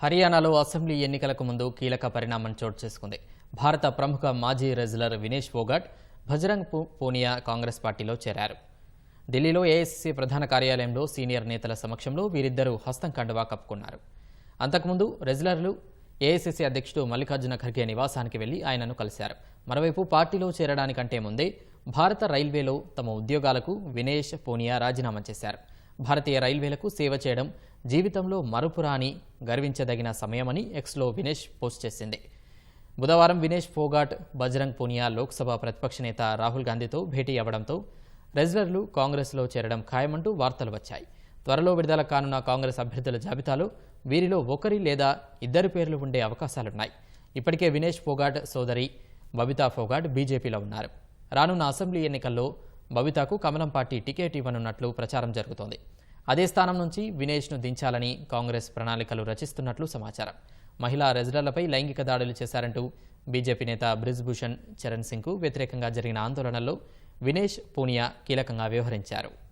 హర్యానాలో అసెంబ్లీ ఎన్నికలకు ముందు కీలక పరిణామం చోటు చేసుకుంది. భారత ప్రముఖ మాజీ రెజ్లర్ వినేష్ ఫోగాట్ భజరంగ్ పూనియా కాంగ్రెస్ పార్టీలో చేరారు. ఢిల్లీలో ఏఎస్సీ ప్రధాన కార్యాలయంలో సీనియర్ నేతల సమక్షంలో వీరిద్దరూ హస్తం కండువా కప్పుకున్నారు. అంతకుముందు రెజ్లర్లు ఏఐసిసి అధ్యక్షుడు మల్లికార్జున ఖర్గే నివాసానికి వెళ్ళి ఆయనను కలిశారు. మరోవైపు పార్టీలో చేరడానికంటే ముందే భారత రైల్వేలో తమ ఉద్యోగాలకు వినేష్ పూనియా రాజీనామా చేశారు. భారతీయ రైల్వేలకు సేవ చేయడం జీవితంలో మరుపురాని గర్వించదగిన సమయమని ఎక్స్లో వినేష్ పోస్ట్ చేసింది. బుధవారం వినేష్ ఫోగాట్ బజరంగ్ పూనియా లోక్సభ ప్రతిపక్ష నేత రాహుల్ గాంధీతో భేటీ అవ్వడంతో రెజ్లర్లు కాంగ్రెస్లో చేరడం ఖాయమంటూ వార్తలు వచ్చాయి. త్వరలో విడుదల కానున్న కాంగ్రెస్ అభ్యర్థుల జాబితాలో వీరిలో ఒకరి లేదా ఇద్దరు పేర్లు ఉండే అవకాశాలున్నాయి. ఇప్పటికే వినేష్ ఫోగాట్ సోదరి బబితా ఫోగాట్ బీజేపీలో ఉన్నారు. రానున్న అసెంబ్లీ ఎన్నికల్లో బబితాకు కమలం పార్టీ టికెట్ ఇవ్వనున్నట్లు ప్రచారం జరుగుతోంది. అదే స్థానం నుంచి వినేష్ను దించాలని కాంగ్రెస్ ప్రణాళికలు రచిస్తున్నట్లు సమాచారం. మహిళా రెజిడర్లపై లైంగిక దాడులు చేశారంటూ బీజేపీ నేత బ్రిజ్భూషణ్ చరణ్ సింగ్కు వ్యతిరేకంగా జరిగిన ఆందోళనల్లో వినేష్ పూనియా కీలకంగా వ్యవహరించారు.